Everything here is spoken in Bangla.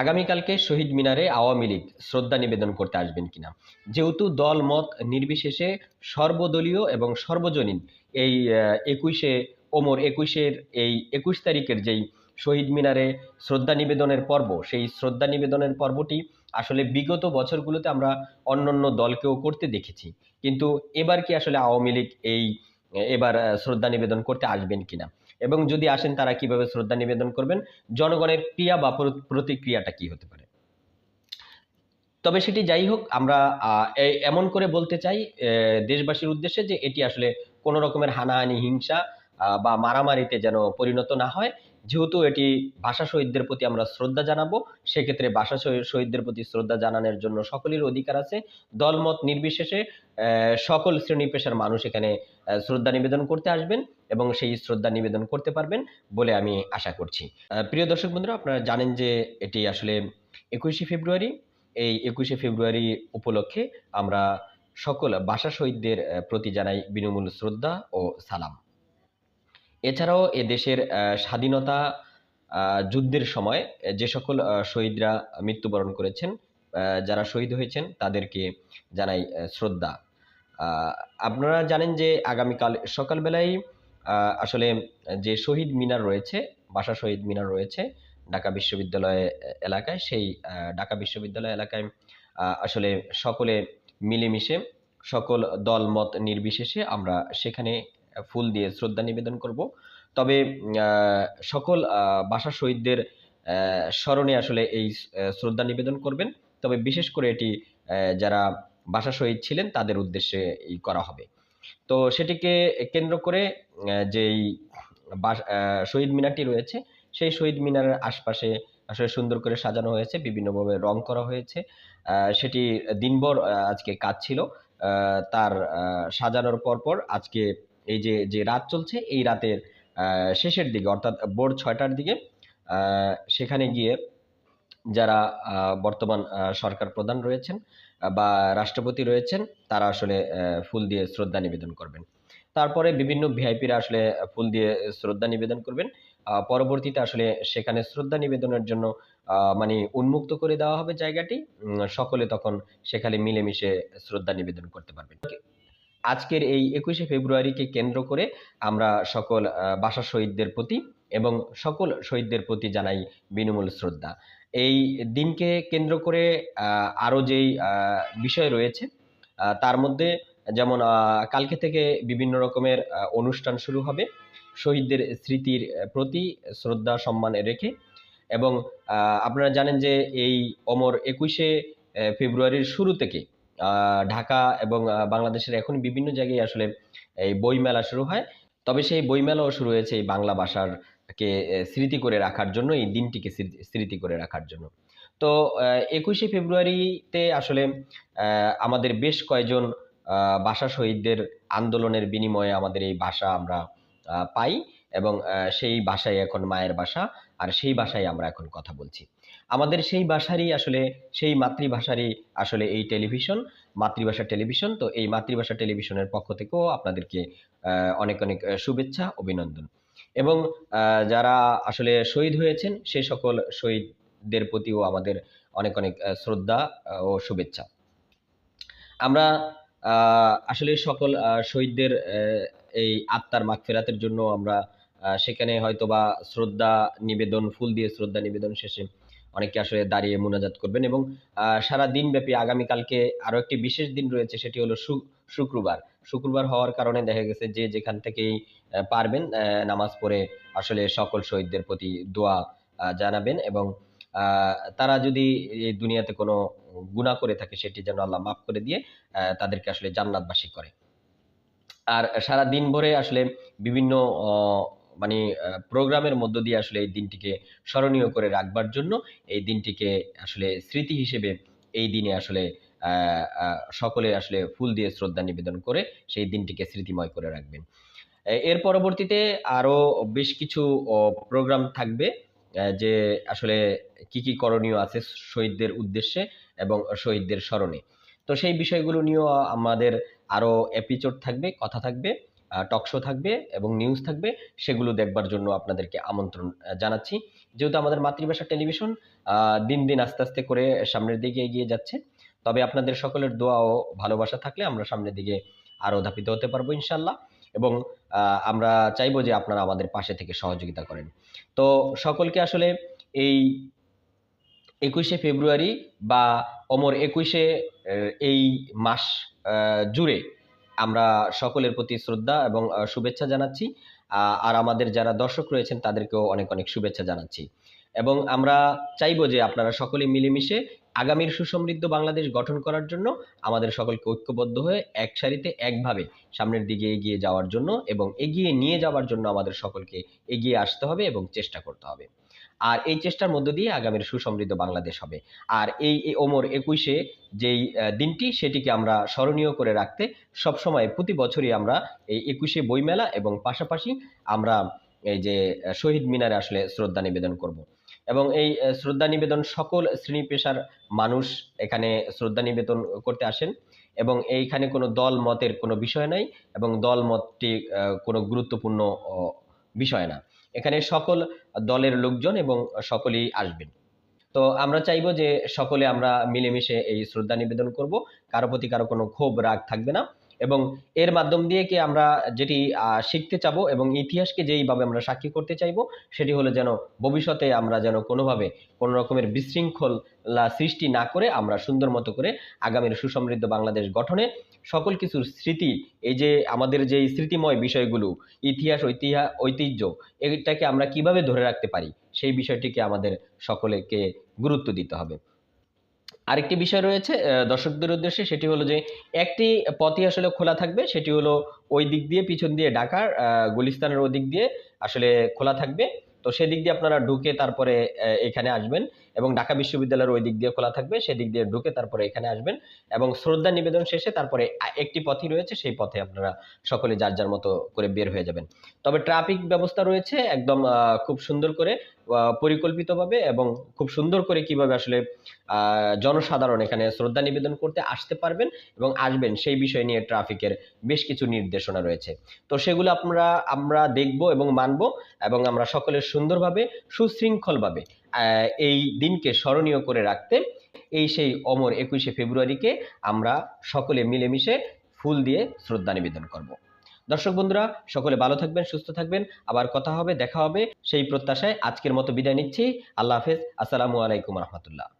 আগামীকালকে শহীদ মিনারে আওয়ামী লীগ শ্রদ্ধা নিবেদন করতে আসবেন কিনা? যেহেতু দল, মত নির্বিশেষে সর্বদলীয় এবং সর্বজনীন এই একুশে ওমর, একুশের এই একুশ তারিখের যেই শহীদ মিনারে শ্রদ্ধা নিবেদনের পর্ব, সেই শ্রদ্ধা নিবেদনের পর্বটি আসলে বিগত বছরগুলোতে আমরা অন্যান্য দলকেও করতে দেখেছি। কিন্তু এবার কি আসলে আওয়ামী লীগ এই, এবার শ্রদ্ধা নিবেদন করতে আসবেন কিনা? এবং যদি আসেন তারা কীভাবে শ্রদ্ধা নিবেদন করবেন? জনগণের ক্রিয়া বা প্রতিক্রিয়াটা কি হতে পারে? তবে সেটি যাই হোক, আমরা এমন করে বলতে চাই দেশবাসীর উদ্দেশ্যে যে এটি আসলে কোনো রকমের হানাহানি, হিংসা বা মারামারিতে যেন পরিণত না হয়। যেহেতু এটি ভাষা শহীদদের প্রতি আমরা শ্রদ্ধা জানাব, সেক্ষেত্রে ভাষা শহীদদের প্রতি শ্রদ্ধা জানানোর জন্য সকলের অধিকার আছে। দলমত নির্বিশেষে সকল শ্রেণি পেশার মানুষ এখানে শ্রদ্ধা নিবেদন করতে আসবেন এবং সেই শ্রদ্ধা নিবেদন করতে পারবেন বলে আমি আশা করছি। প্রিয় দর্শক বন্ধুরা, আপনারা জানেন যে এটি আসলে একুশে ফেব্রুয়ারি। এই একুশে ফেব্রুয়ারি উপলক্ষে আমরা সকল ভাষা শহীদদের প্রতি জানাই বিনমূল শ্রদ্ধা ও সালাম। এছাড়াও এ দেশের স্বাধীনতা যুদ্ধের সময় যে সকল শহীদরা মৃত্যুবরণ করেছেন যারা শহীদ হয়েছেন তাদেরকে জানাই শ্রদ্ধা। আপনারা জানেন যে আগামীকাল সকালবেলায় আসলে যে শহীদ মিনার রয়েছে, বাসা শহীদ মিনার রয়েছে ঢাকা বিশ্ববিদ্যালয় এলাকায়, সেই ঢাকা বিশ্ববিদ্যালয় এলাকায় আসলে সকলে মিলেমিশে, সকল দল মত নির্বিশেষে আমরা সেখানে ফুল দিয়ে শ্রদ্ধা নিবেদন করব। তবে সকল ভাষা শহীদদের স্মরণে আসলে এই শ্রদ্ধা নিবেদন করবেন। তবে বিশেষ করে এটি যারা ভাষা শহীদ ছিলেন তাদের উদ্দেশ্যে এই করা হবে। তো সেটিকে কেন্দ্র করে যেই বাস- শহীদ মিনারটি রয়েছে, সেই শহীদ মিনারের আশপাশে আসলে সুন্দর করে সাজানো হয়েছে, বিভিন্নভাবে রং করা হয়েছে। সেটি দিনভর আজকে কাজ ছিল। তার সাজানোর পরপর আজকে এই যে যে রাত চলছে, এই রাতের শেষের দিকে, অর্থাৎ ভোর ছয়টার দিকে সেখানে গিয়ে যারা বর্তমান সরকার প্রধান রয়েছেন বা রাষ্ট্রপতি রয়েছেন, তারা আসলে ফুল দিয়ে শ্রদ্ধা নিবেদন করবেন। তারপরে বিভিন্ন ভিআইপিরা আসলে ফুল দিয়ে শ্রদ্ধা নিবেদন করবেন। পরবর্তীতে আসলে সেখানে শ্রদ্ধা নিবেদনের জন্য মানে উন্মুক্ত করে দেওয়া হবে জায়গাটি। সকলে তখন সেখানে মিলেমিশে শ্রদ্ধা নিবেদন করতে পারবেন। আজকের এই একুশে ফেব্রুয়ারিকে কেন্দ্র করে আমরা সকল ভাষা শহীদদের প্রতি এবং সকল শহীদদের প্রতি জানাই বিনমূল শ্রদ্ধা। এই দিনকে কেন্দ্র করে আরও যেই বিষয় রয়েছে তার মধ্যে যেমন কালকে থেকে বিভিন্ন রকমের অনুষ্ঠান শুরু হবে। শহীদদের স্মৃতির প্রতি শ্রদ্ধা, সম্মান রেখে এবং আপনারা জানেন যে এই অমর একুশে ফেব্রুয়ারির শুরু থেকে ঢাকা এবং বাংলাদেশের এখন বিভিন্ন জায়গায় আসলে এই বইমেলা শুরু হয়। তবে সেই বইমেলাও শুরু হয়েছে এই বাংলা ভাষার কে স্মৃতি করে রাখার জন্য, এই দিনটিকে স্মৃতি- স্মৃতি করে রাখার জন্য। তো একুশে ফেব্রুয়ারিতে আসলে আমাদের বেশ কয়েকজন ভাষা শহীদদের আন্দোলনের বিনিময়ে আমাদের এই ভাষা আমরা পাই এবং সেই ভাষাই এখন মায়ের ভাষা। আর সেই ভাষায় আমরা এখন কথা বলছি। আমাদের সেই ভাষারই আসলে, সেই মাতৃভাষারই আসলে এই টেলিভিশন মাতৃভাষা টেলিভিশন তো এই মাতৃভাষা টেলিভিশনের পক্ষ থেকেও আপনাদেরকে অনেক অনেক শুভেচ্ছা, অভিনন্দন। এবং যারা আসলে শহীদ হয়েছেন সেই সকল শহীদদের প্রতিও আমাদের অনেক অনেক শ্রদ্ধা ও শুভেচ্ছা। আমরা আসলে সকল শহীদদের এই আত্মার মাগফেরাতের জন্য আমরা সেখানে হয়তোবা শ্রদ্ধা নিবেদন, ফুল দিয়ে শ্রদ্ধা নিবেদন শেষে অনেকে আসলে দাঁড়িয়ে মোনাজাত করবেন এবং সারা দিনব্যাপী আগামীকালকে আরও একটি বিশেষ দিন রয়েছে, সেটি হলো শুক্রবার। শুক্রবার হওয়ার কারণে দেখা গেছে যে যেখান থেকেই পারবেন নামাজ পড়ে আসলে সকল শহীদদের প্রতি দোয়া জানাবেন এবং তারা যদি এই দুনিয়াতে কোনো গুনাহ করে থাকে, সেটি যেন আল্লাহ মাফ করে দিয়ে তাদেরকে আসলে জান্নাতবাসী করে। আর সারা দিন ভরে আসলে বিভিন্ন মানে প্রোগ্রামের মধ্য দিয়ে আসলে এই দিনটিকে স্মরণীয় করে রাখবার জন্য এই দিনটিকে আসলে স্মৃতি হিসেবে এই দিনে আসলে সকলে আসলে ফুল দিয়ে শ্রদ্ধা নিবেদন করে সেই দিনটিকে স্মৃতিময় করে রাখবেন। এর পরবর্তীতে আরও বেশ কিছু প্রোগ্রাম থাকবে যে আসলে কি কি করণীয় আছে শহীদদের উদ্দেশ্যে এবং শহীদদের স্মরণে। তো সেই বিষয়গুলো নিয়েও আমাদের আরও এপিসোড থাকবে, কথা থাকবে। টক শো থাকবে এবং নিউজ থাকবে, সেগুলো দেখবার জন্য আপনাদেরকে আমন্ত্রণ জানাচ্ছি। যেহেতু আমাদের মাতৃভাষা টেলিভিশন দিন দিন আস্তে আস্তে করে সামনের দিকে এগিয়ে যাচ্ছে। তবে আপনাদের সকলের দোয়া ও ভালোবাসা থাকলে আমরা সামনের দিকে আরও ধাপিত হতে পারব ইনশাল্লাহ এবং আমরা চাইব যে আপনারা আমাদের পাশে থেকে সহযোগিতা করেন। তো সকলকে আসলে এই একুশে ফেব্রুয়ারি বা অমর একুশে এই মাস জুড়ে আমরা সকলের প্রতি শ্রদ্ধা এবং শুভেচ্ছা জানাচ্ছি। আর আমাদের যারা দর্শক রয়েছেন, তাদেরকেও অনেক অনেক শুভেচ্ছা জানাচ্ছি। এবং আমরা চাইব যে আপনারা সকলে মিলেমিশে আগামীর সুসমৃদ্ধ বাংলাদেশ গঠন করার জন্য আমাদের সকলকে ঐক্যবদ্ধ হয়ে এক সারিতে, একভাবে সামনের দিকে এগিয়ে যাওয়ার জন্য এবং এগিয়ে নিয়ে যাওয়ার জন্য আমাদের সকলকে এগিয়ে আসতে হবে এবং চেষ্টা করতে হবে। আর এই চেষ্টার মধ্য দিয়ে আগামীর সুসমৃদ্ধ বাংলাদেশ হবে। আর এই ওমর একুশে যেই দিনটি, সেটিকে আমরা স্মরণীয় করে রাখতে সবসময় প্রতি বছরই আমরা এই একুশে বইমেলা এবং পাশাপাশি আমরা এই যে শহীদ মিনারে আসলে শ্রদ্ধা নিবেদন করব। এবং এই শ্রদ্ধা নিবেদন সকল শ্রেণি পেশার মানুষ এখানে শ্রদ্ধা নিবেদন করতে আসেন এবং এইখানে কোনো দল, মতের কোনো বিষয় নাই এবং দল, মতটি কোনো গুরুত্বপূর্ণ বিষয় না। এখানে সকল দলের লোকজন এবং সকলেই আসবেন। তো আমরা চাইব যে সকলে আমরা মিলেমিশে এই শ্রদ্ধা নিবেদন করব। কারও প্রতি কারও কোনো ক্ষোভ, রাগ থাকবে না। এবং এর মাধ্যম দিয়ে কি আমরা যেটি শিখতে চাব এবং ইতিহাসকে যেইভাবে আমরা সাক্ষী করতে চাইব, সেটি হলো যেন ভবিষ্যতে আমরা যেন কোনোভাবে কোনো রকমের বিশৃঙ্খলা সৃষ্টি না করে আমরা সুন্দর মতো করে আগামীর সুসমৃদ্ধ বাংলাদেশ গঠনে সকল কিছুর স্মৃতি, এই যে আমাদের যে স্মৃতিময় বিষয়গুলো, ইতিহাস, ঐতিহা, ঐতিহ্য, এটাকে আমরা কীভাবে ধরে রাখতে পারি, সেই বিষয়টিকে আমাদের সকলেকে গুরুত্ব দিতে হবে। আরেকটি বিষয় রয়েছে দর্শকদের উদ্দেশ্যে সেটি হলো যে একটি পথই আসলে খোলা থাকবে, সেটি হলো ওই দিক দিয়ে পিছন দিয়ে ঢাকার গুলিস্তানের ওই দিক দিয়ে আসলে খোলা থাকবে। তো সেদিক দিয়ে আপনারা ঢুকে তারপরে এখানে আসবেন। এবং ঢাকা বিশ্ববিদ্যালয়ের ওই দিক দিয়ে খোলা থাকবে, সেদিক দিয়ে ঢুকে তারপরে এখানে আসবেন এবং শ্রদ্ধা নিবেদন শেষে তারপরে একটি পথই রয়েছে, সেই পথে আপনারা সকলে যার যার মতো করে বের হয়ে যাবেন। তবে ট্রাফিক ব্যবস্থা রয়েছে একদম খুব সুন্দর করে পরিকল্পিতভাবে এবং খুব সুন্দর করে কীভাবে আসলে জনসাধারণ এখানে শ্রদ্ধা নিবেদন করতে আসতে পারবেন এবং আসবেন, সেই বিষয় নিয়ে ট্রাফিকের বেশ কিছু নির্দেশনা রয়েছে। তো সেগুলো আমরা আমরা দেখব এবং মানব এবং আমরা সকলে সুন্দরভাবে, সুশৃঙ্খলভাবে এই দিনকে স্মরণীয় করে রাখতে এই সেই অমর একুশে ফেব্রুয়ারিকে আমরা সকলে মিলেমিশে ফুল দিয়ে শ্রদ্ধা নিবেদন করব। দর্শক বন্ধুরা, সকলে ভালো থাকবেন, সুস্থ থাকবেন। আবার কথা হবে, দেখা হবে সেই প্রত্যাশায় আজকের মতো বিদায় নিচ্ছি। আল্লাহ হাফেজ। আসসালামু আলাইকুম রহমতুল্লাহ।